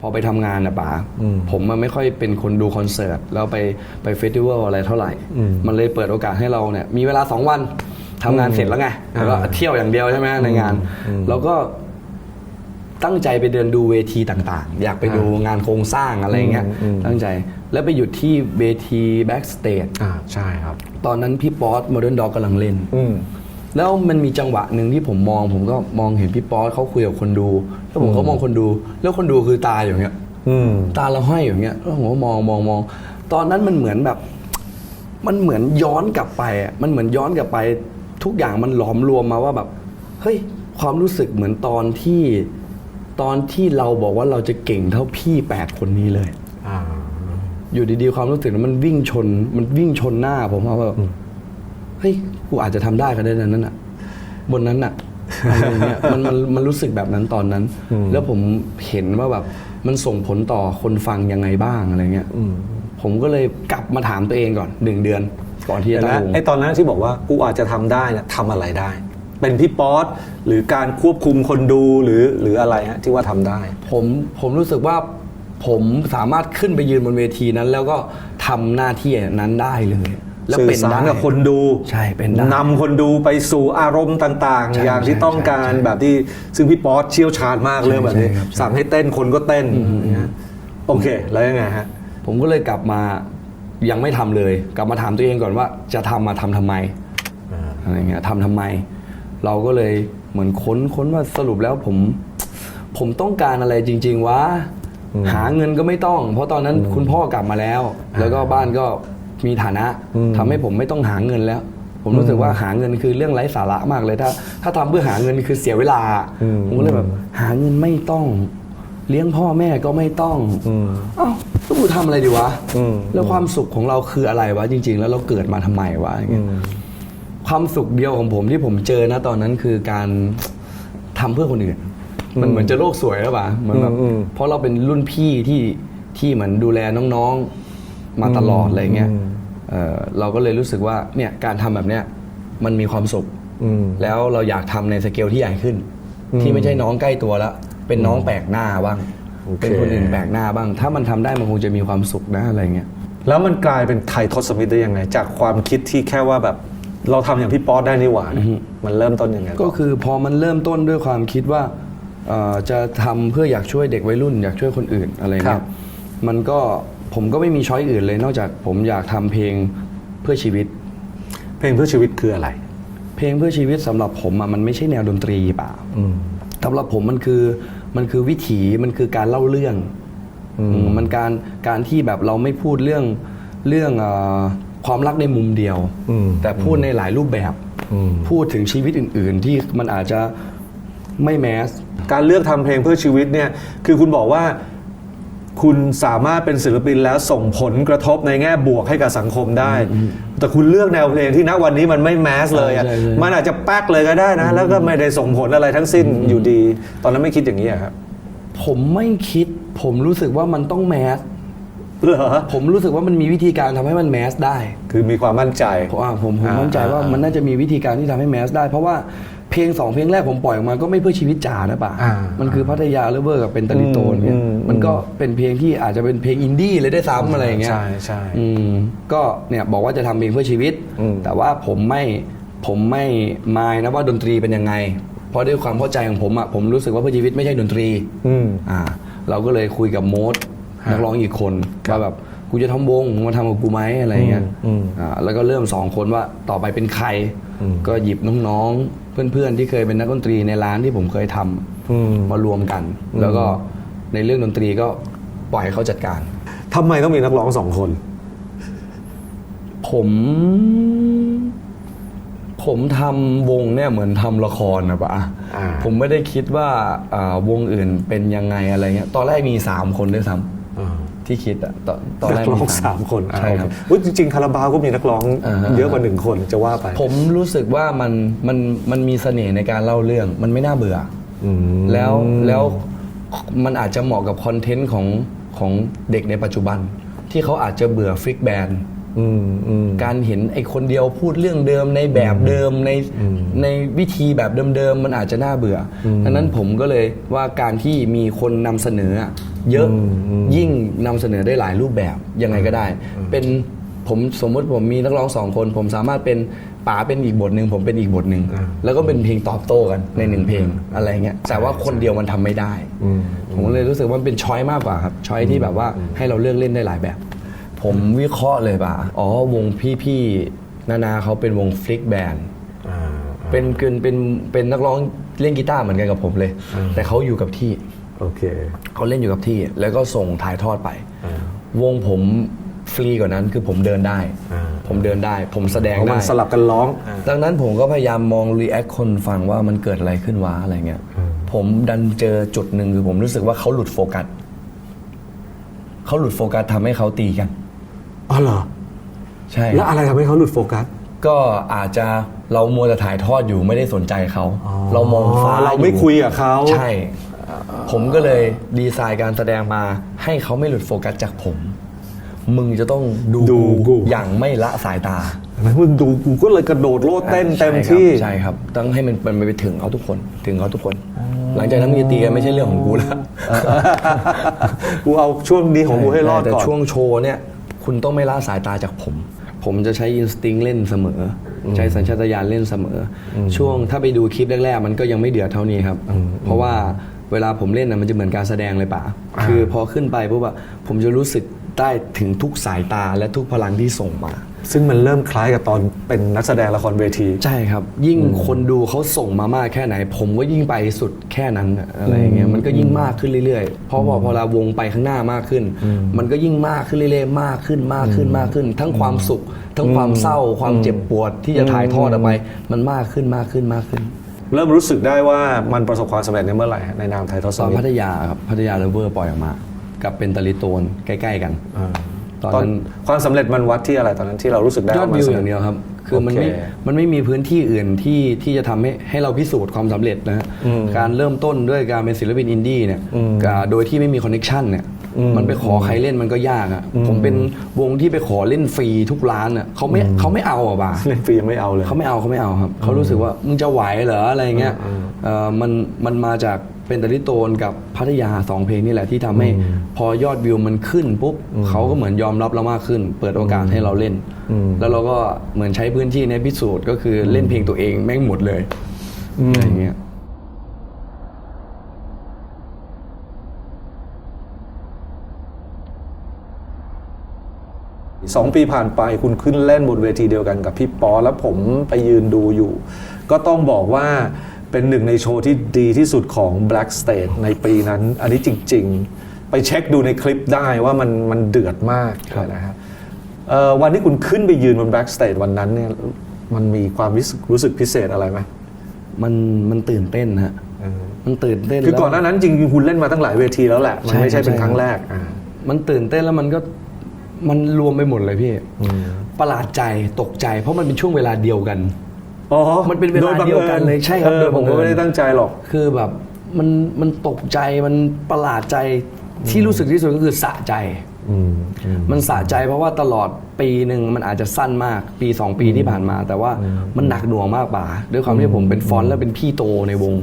พอไปทำงานนะป๋าผมมันไม่ค่อยเป็นคนดูคอนเสิร์ตแล้วไปไปเฟสติวัลอะไรเท่าไหร่ มันเลยเปิดโอกาสให้เราเนี่ยมีเวลา 2 วันทำงานเสร็จแล้วไงแล้วก็เที่ยวอย่างเดียวใช่ไหมในงาน แล้วก็ตั้งใจไปเดินดูเวทีต่างๆ อยากไปดูงานโครงสร้างอะไรเงี้ยตั้งใจแล้วไปหยุดที่เวทีแบ็กสเตจอ่าใช่ครับ ตอนนั้นพี่ป๊อตโมเดิร์นด็อกกำลังเล่นอืม แล้วมันมีจังหวะหนึ่งที่ผมมอง ผมก็มองเห็นพี่ป๊อตเขาคุยกับคนดู แล้วผมก็มองคนดู แล้วคนดูคือตาอย่างเงี้ยอืมตาเราห้อยอย่างเงี้ยแล้วผมก็มองมองมอง ตอนนั้นมันเหมือนแบบ มันเหมือนย้อนกลับไปอะมันเหมือนย้อนกลับไป ทุกอย่างมันหลอมรวมมาว่าแบบเฮ้ยความรู้สึกเหมือนตอนที่ตอนที่เราบอกว่าเราจะเก่งเท่าพี่แปดคนนี้เลยอ่าอยู่ดีๆความรู้สึกนั้นมันวิ่งชน มันวิ่งชนหน้าผมว่าแบบ เฮ้ยกูอาจจะทำได้ก็ได้นะนั่นอะ บนนั้นอะอะไรอย่างเงี้ยมันมันมันรู้สึกแบบนั้นตอนนั้น แล้วผมเห็นว่าแบบมันส่งผลต่อคนฟังยังไงบ้างอะไรเงี้ยผมก็เลยกลับมาถามตัวเองก่อนหนึ่งเดือน ก่อนที่เดี๋จะยวตั้งนะวงไอตอนนั้นที่บอกว่ากูอาจจะทำได้เนี่ยทำอะไรได้ เป็นพี่ป๊อตหรือการควบคุมคนดูหรือหรืออะไรฮะที่ว่าทำได้ ผมผมรู้สึกว่าผมสามารถขึ้นไปยืนบนเวทีนั้น แล้วก็ทำหน้าที่นั้นได้เลย แล้วสื่เป็อนสาได้รกับคนดูใช่เป็นได้นำคนดูไปสู่อารมณ์ต่างใช่ๆอย่างที่ใช่ต้องการใช่ใช่แบบที่ซึ่งพี่ป๊อตเชี่ยวชาญมากเรื่องแบบนี้ใช่ครับใช่สั่งให้เต้นคนก็เต้นอย่างเงี้ยโอเค แล้วยังไงฮะผมก็เลยกลับมายังไม่ทำเลย กลับมาถามตัวเองก่อนว่าจะทำมาทำทำไมอะไรเงี้ยทำทำไม เราก็เลยเหมือนค้นค้นว่าสรุปแล้วผม ผมต้องการอะไรจริง ๆวะหาเงินก็ไม่ต้อง เพราะตอนนั้นคุณพ่อกลับมาแล้ว แล้วก็บ้านก็ มีฐานะทำให้ผมไม่ต้องหาเงินแล้ว ผมรู้สึกว่าหาเงินคือเรื่องไร้สาระมากเลยถ้า ถ้าทำเพื่อหาเงินคือเสียเวลาผมก็เลยแบบหาเงินไม่ต้อง เลี้ยงพ่อแม่ก็ไม่ต้องอ้าวแล้วกูทำอะไรดีวะอืมแล้วความสุขของเราคืออะไรวะจริง ๆ แล้วเราเกิดมาทำไมวะอย่างเงี้ยความสุขเดียวของผมที่ผมเจอนะตอนนั้นคือการทำเพื่อคนอื่นมันเหมือนจะโลกสวยแล้วปะเหมือนแบบอืมเพราะเราเป็นรุ่นพี่ที่ที่เหมือนดูแลน้องๆ มาตลอดอะไรเงี้ยเอ่อเราก็เลยรู้สึกว่าเนี่ยการทำแบบเนี้ยมันมีความสุขอืมแล้วเราอยากทำในสเกลที่ใหญ่ขึ้น ที่ไม่ใช่น้องใกล้ตัวแล้ว เป็นน้องแปลกหน้าบ้างโอเคเป็นคนอื่นแปลกหน้าบ้าง ถ้ามันทำได้มันคงจะมีความสุขนะอะไรเงี้ยแล้วมันกลายเป็นไทยทศมิตรได้ยังไง จากความคิดที่แค่ว่าแบบเราทำอย่างพี่ป๊อตได้นี่หว่าเนี่ยมันเริ่มต้นยังไงก็คือพอมันเริ่มต้นด้วยความคิดว่าเอ่อจะทำเพื่ออยากช่วยเด็กวัยรุ่น อยากช่วยคนอื่นอะไรครัเงี้บยมันก็ ผมก็ไม่มีช้อยอื่นเลย นอกจากผมอยากทำเพลงเพื่อชีวิต เพลงเพื่อชีวิตคืออะไร เพลงเพื่อชีวิตสำหรับผมอะมันไม่ใช่แนวดนตรีเปล่าสำหรับผมมันคือมันคือวิถีมันคือการเล่าเรื่องอืมมันการการที่แบบเราไม่พูดเรื่องเรื่องเออความรักในมุมเดียว อืม แต่พูดในหลายรูปแบบพูดถึงชีวิตอื่น ๆ ที่มันอาจจะไม่แมส การเลือกทำเพลงเพื่อชีวิตเนี่ย คือคุณบอกว่า คุณสามารถเป็นศิลปินแล้วส่งผลกระทบในแง่บวกให้กับสังคมได้ แต่คุณเลือกแนวเพลงที่ณวันนี้มันไม่แมสเลยอะใช่ใช่ มันอาจจะแป๊กเลยก็ได้นะ แล้วก็ไม่ได้ส่งผลอะไรทั้งสิ้นอยู่ดี ตอนนั้นไม่คิดอย่างนี้อะครับผมไม่คิด ผมรู้สึกว่ามันต้องแมส เหรอผมรู้สึกว่ามันมีวิธีการทำให้มันแมสได้ คือมีความมั่นใจ ผมอะผมผมอ่ามั่นใจว่าอ่ามัมันน่าจะมีวิธีการที่ทำให้แมสได้ เพราะว่า เพลงสองเพลงแรกผมปล่อยออกมาก็ไม่เพื่อชีวิตจ๋านะป่ะ อ่ามันคือพัทยาเลเวอร์กับเป็นตะลิโตนเนี่ยอืม มันก็เป็นเพลงที่อาจจะเป็นเพลงอินดี้เลยได้วยซ้ำอะไรอย่างเงี้ย ใช่ใช่ อืมก็เนี่ยบอกว่าจะทำเพลงเพื่อชีวิต อืมแต่ว่าผมไม่ผมไม่มายนะว่าดนตรีเป็นยังไง เพราะด้วยความเข้าใจของผมอะผมรู้สึกว่าเพื่อชีวิตไม่ใช่ดนตรีอืมอ่า เราก็เลยคุยกับโมดฮะนักร้องอีกคนว่าแบบกูจะทำวงมึงมาทำกับกูไหมอะไรเงี้ยอืมอ่าแล้วก็เริ่มสองคนว่าต่อไปเป็นใครอืม ก็หยิบน้องๆ เพื่อนๆ ที่เคยเป็นนักดนตรีในร้านที่ผมเคยทำอืมมารวมกัน แล้วก็ในเรื่องดนตรีก็ปล่อยให้เขาจัดการทำไมต้องมีนักร้องสองคน ผม ผมทำวงเนี่ยเหมือนทำละครนะปะอ่าผมไม่ได้คิดว่าอ่าวงอื่นเป็นยังไงอะไรเงี้ยตอนแรกมีสามคนด้วยซ้ำ ที่คิดอะตอนตอนแรนักกร้องมีสามคนอะใช่ครับโอเอุ๊ยจริงๆคาราบาวก็มีนักร้องอ่าฮะ เยอะกว่าหนึ่งคนจะว่าไปผมรู้สึกว่ามันมันมันมีเสน่ห์ในการเล่าเรื่อง มันไม่น่าเบื่ออมแล้วแล้วมันอาจจะเหมาะกับคอนเทนต์ของของเด็กในปัจจุบัน ที่เขาอาจจะเบื่อฟิกแบนด์ อืมอืม การเห็นไอ้คนเดียวพูดเรื่องเดิมในแบบเดิมในในวิธีแบบเดิมๆมันอาจจะน่าเบื่ออดังนั้นผมก็เลยว่าการที่มีคนนำเสนออะเยอะอืมอืมยิ่งนำเสนอได้หลายรูปแบบยังไงก็ได้ เป็นผมสมมติผมมีนักร้องสองคน ผมสามารถเป็นป๋าเป็นอีกบทหนึ่งผมเป็นอีกบทหนึ่งแล้วก็เป็นเพลงตอบโต้กันในหนึ่งเพลงอะไรเงี้ยแต่ว่าคนเดียวมันทำไม่ได้อืมผมเลยรู้สึกว่ามันเป็นช้อยมากกว่าครับช้อยที่แบบว่าให้เราเลือกเล่นได้หลายแบบ ผมวิเคราะห์เลยป่ะอ๋อวงพี่ๆนานาเขาเป็นวงฟลิกแบนด์อ่าเป็นเกินเป็นเป็นนักร้องเล่นกีตาร์เหมือนกันกับผมเลย แต่เขาอยู่กับที่โอเคเขาเล่นอยู่กับที่ แล้วก็ส่งถ่ายทอดไปอ่าวงผมฟรีกว่านั้นคือผมเดินได้อ่าผมเดินได้ ผมแสดงเพราะได้มันสลับกันร้อง ดังนั้นผมก็พยายามมองรีแอคคนฟังว่ามันเกิดอะไรขึ้นวะอะไรเงี้ย ผมดันเจอจุดหนึ่งคือผมรู้สึกว่าเขาหลุดโฟกัสเขาหลุดโฟกัสทำให้เขาตีกัน อ๋อเหรอ ใช่แล้วอะไรทำให้เขาหลุดโฟกัส ก็อาจจะเรามัวแต่ถ่ายทอดอยู่ไม่ได้สนใจเขา เรามองฟ้าเราไม่อคุยกับเขาใช่ ผมก็เลยดีไซน์การแสดงมา ให้เขาไม่หลุดโฟกัสจากผม มึงจะต้องดูดูกูอย่างไม่ละสายตาแล้วมึงดูกูก็เลยกระโดดโลดเต้นเต็มใช่ครับที่ใช่ครับต้องให้มันมันไปถึงเขาทุกคน ถึงเขาทุกคน หลังจากนั้นมึงจะตีกันไม่ใช่เรื่องของกูแล้วกูเอาช่วงนี้ของกูให้รอดแต่ก่อนช่วงโชว์เนี่ย คุณต้องไม่ละสายตาจากผม ผมจะใช้อินสติ้งเล่นเสมออใช้สัญชาตญาณเล่นเสมออช่วงถ้าไปดูคลิปแรกๆ มันก็ยังไม่เดือดเท่านี้ครับ เพราะว่าเวลาผมเล่นนะมันจะเหมือนการแสดงเลยป่ะคือพอขึ้นไปปุ๊บอะผมจะรู้สึกได้ถึงทุกสายตาและทุกพลังที่ส่งมา ซึ่งมันเริ่มคล้ายกับตอนเป็นนักแสดงละครเวที ใช่ครับ ยิ่งคนดูเขาส่งมามากแค่ไหน ผมก็ยิ่งไปสุดแค่นั้นอะอะไรอย่างเงี้ยมันก็ยิ่งมากขึ้นเรื่อยๆเพราะพอพอเราวงไปข้างหน้ามากขึ้น มันก็ยิ่งมากขึ้นเรื่อยๆมากขึ้นมากขึ้นมากขึ้น ทั้งความสุข ทั้งความเศร้า ความเจ็บปวดที่จะถ่ายทอดออกไปมันมากขึ้นมากขึ้นมากขึ้น เริ่มรู้สึกได้ว่ามันประสบความสำเร็จในเมื่อไหร่ฮะในนามไททอสตอนมิพัธทยาครับพัทยาเลเวอร์ปล่อยออกมา กับเป็นตาลิโตนใกล้ ๆ กัน ตอนตอนนั้นความสำเร็จมันวัดที่อะไรตอนนั้นที่เรารู้สึกได้ยอดมัวิวสำอร็จย่างเดียวครับ คือมันไม่โอเคมันไม่มีพื้นที่อื่นที่ที่จะทำให้ให้เราพิสูจน์ความสำเร็จนะฮะการเริ่มต้นด้วยการเป็นศิลปินอินดี้เนี่ยกับโดยที่ไม่มีคอนเน็ชันเนี่ยมันไปขอใครเล่นมันก็ยากอะผมเป็นวงที่ไปขอเล่นฟรีทุกร้านอะเขาไม่เขาไม่เอาอะบ่าเล่นฟรียังไม่เอาเลยเขาไม่เอาเขาไม่เอาครับเขารู้สึกว่ามึงจะไหวเหรออะไรเงี้ยเอ่อมันมันมาจาก เป็นตาลิโตนกับพัทยาสองเพลงนี่แหละที่ทำให้พอยอดวิวมันขึ้นปุ๊บเขาก็เหมือนยอมรับเรามากขึ้น เปิดโอกาสให้เราเล่น แล้วเราก็เหมือนใช้พื้นที่ในพิสูจน์ก็คือเล่นเพลงตัวเองแม่งหมดเลยอะไรเงี้ยสองปีผ่านไปคุณขึ้นเล่นบนเวทีเดียวกันกับพี่ปอ แล้วผมไปยืนดูอยู่ ก็ต้องบอกว่า เป็นหนึ่งในโชว์ที่ดีที่สุดของ Black Stage ในปีนั้น อันนี้จริง ๆ ไปเช็คดูในคลิปได้ว่ามันมันเดือดมากนะฮะเอ่อวันที่คุณขึ้นไปยืนบน Black Stage วันนั้นเนี่ยมันมีความรู้สึกรู้สึกพิเศษอะไรไหมมันมันตื่นเต้นฮะมันตื่นเต้นคือแล้วก่อนหน้านั้นจริงๆคุณเล่นมาตั้งหลายเวทีแล้วแหละ มันไม่ใช่ใช่เป็นใช่ครั้งแรกอ่ามันตื่นเต้นแล้วมันก็มันรวมไปหมดเลยพี่ประหลาดใจตกใจ เพราะมันเป็นช่วงเวลาเดียวกัน อ๋อมันเป็นเวลาโบังเดียวกันเลยใช่ครับออโดยบัผมงเอิญก็ไม่ได้ตั้งใจหรอก คือแบบมันมันตกใจมันประหลาดใจที่รู้สึกที่สุดก็คือสะใจมันสะใจเพราะว่าตลอดปีหนึ่งมันอาจจะสั้นมากปี 2 ปีที่ผ่านมา แต่ว่ามันหนักหน่วงมากป่าด้วยความที่ผมเป็นฟอนต์และเป็นพี่โตในวง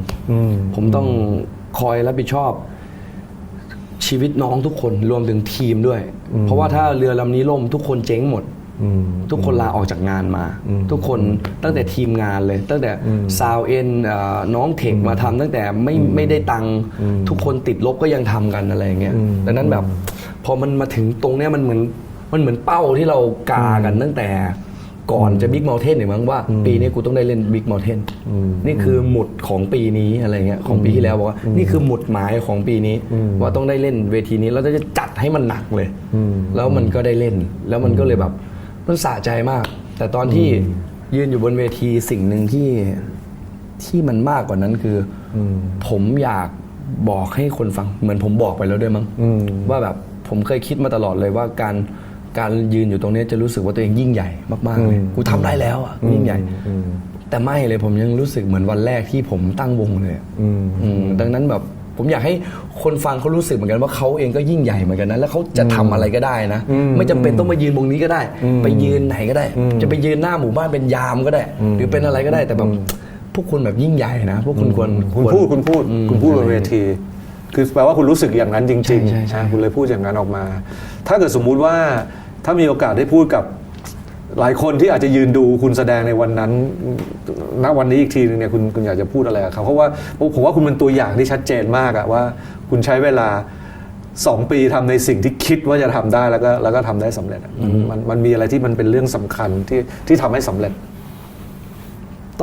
ผมต้องคอยรับผิดชอบ ชีวิตน้องทุกคนรวมถึงทีมด้วย เพราะว่าถ้าเรือลำนี้ล่มทุกคนเจ๊งหมด ทุกคนลาออกจากงานมา ทุกคนตั้งแต่ทีมงานเลย ตั้งแต่ซาวเอ็นน้องเทคมาทำตั้งแต่ไม่ไม่ได้ตังค์ทุกคนติดลบก็ยังทำกันอะไรอย่างเงี้ยดังนั้นแบบพอมันมาถึงตรงเนี้ยมันเหมือนมันเหมือนเป้าที่เรากากันตั้งแต่ก่อนจะบิ๊กม u ลเทนเนี่ยมั้งว่า ปีนี้กูต้องได้เล่นบิ๊กม u ลเทนนี่คือหมุดของปีนี้อะไรเงี้ยของปีที่แล้วบอกว่านี่คือหมุดหมายของปีนี้ ว่าต้องได้เล่นเวทีนี้แล้วจะจัดให้มันหนักเลย แล้วมันก็ได้เล่นแล้วมันก็เลยแบบ มันสะใจมาก แต่ตอนที่ยืนอยู่บนเวทีสิ่งหนึ่งที่ที่มันมากกว่านั้นคืออผมอยากบอกให้คนฟัง เหมือนผมบอกไปแล้วด้วยมั้งว่าแบบผมเคยคิดมาตลอดเลยว่าการการยืนอยู่ตรงนี้จะรู้สึกว่าตัวเองยิ่งใหญ่มากๆเลยกูทำได้แล้วอะยิ่งใหญ่แต่ไม่เลยผมยังรู้สึกเหมือนวันแรกที่ผมตั้งวงเลยอะอืมดังนั้นแบบ ผมอยากให้คนฟังเขารู้สึกเหมือนกันว่าเขาเองก็ยิ่งใหญ่เหมือนกันนะแล้วเขาจะทำอะไรก็ได้นะ ไม่จำเป็นต้องมายืนวงนี้ก็ได้ ไปยืนไหนก็ได้ จะไปยืนหน้าหมู่บ้านเป็นยามก็ได้ หรือเป็นอะไรก็ได้แต่แบบพวกคุณแบบยิ่งใหญ่นะ พวกคุณควรคุณวรพูดคุณพูดอืมคุณพูดบนเวที คือแปลว่าคุณรู้สึกอย่างนั้นจริงใช่ใช่ใช่นะคุณเลยพูดอย่างนั้นออกมา ถ้าเกิดสมมุติว่าถ้ามีโอกาสได้พูดกับ หลายคนที่อาจจะยืนดูคุณแสดงในวันนั้น ณ วันนี้อีกทีนึงเนี่ยคุณคุณอยากจะพูดอะไรกับเขาเพราะว่าผมว่าคุณเป็นตัวอย่างที่ชัดเจนมากอะว่า คุณใช้เวลาสองปีทำในสิ่งที่คิดว่าจะทำได้แล้วก็แล้วก็ทำได้สำเร็จอะมันมันมันมีอะไรที่มันเป็นเรื่องสำคัญที่ที่ทำให้สำเร็จ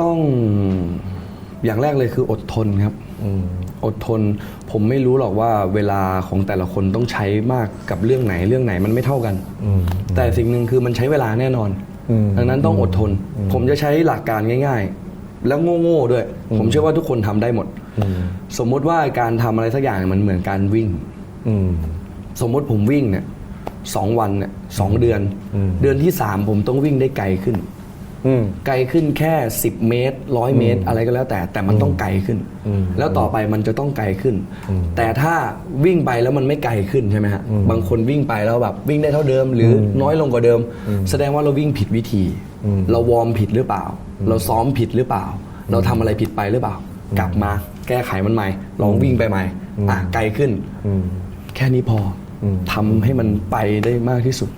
ต้องอย่างแรกเลยคืออดทนครับ อดทน ผมไม่รู้หรอกว่าเวลาของแต่ละคนต้องใช้มากกับเรื่องไหนเรื่องไหนมันไม่เท่ากันแต่สิ่งหนึ่งคือมันใช้เวลาแน่นอน อืม ดังนั้นต้องอดทน ผมจะใช้หลักการง่าย ๆ แล้วโง่ๆด้วย ผมเชื่อว่าทุกคนทำได้หมดสมมุติว่าการทำอะไรสักอย่างมันเหมือนการวิ่ง อืม สมมติผมวิ่งเนี่ยสองวันเนี่ยสองเดือน อืม เดือนที่สามผมต้องวิ่งได้ไกลขึ้น อืม ไกลขึ้นแค่ 10 เมตรร้อยเมตร อะไรก็แล้วแต่แต่มันต้องไกลขึ้น อืมแล้วต่อไปมันจะต้องไกลขึ้น อืมแต่ถ้าวิ่งไปแล้วมันไม่ไกลขึ้นใช่ไหมฮะอืมบางคนวิ่งไปแล้วแบบวิ่งได้เท่าเดิม หรืออน้อยลงกว่าเดิม แสดงว่าเราวิ่งผิดวิธี อืม เราวอร์มผิดหรือเปล่า เราซ้อมผิดหรือเปล่า เราทำอะไรผิดไปหรือเปล่า กลับมาแก้ไขมันใหม่ลองวิ่งไปใหม่อะไกลขึ้น อืม แค่นี้พออมทำให้มันไปได้มากที่สุด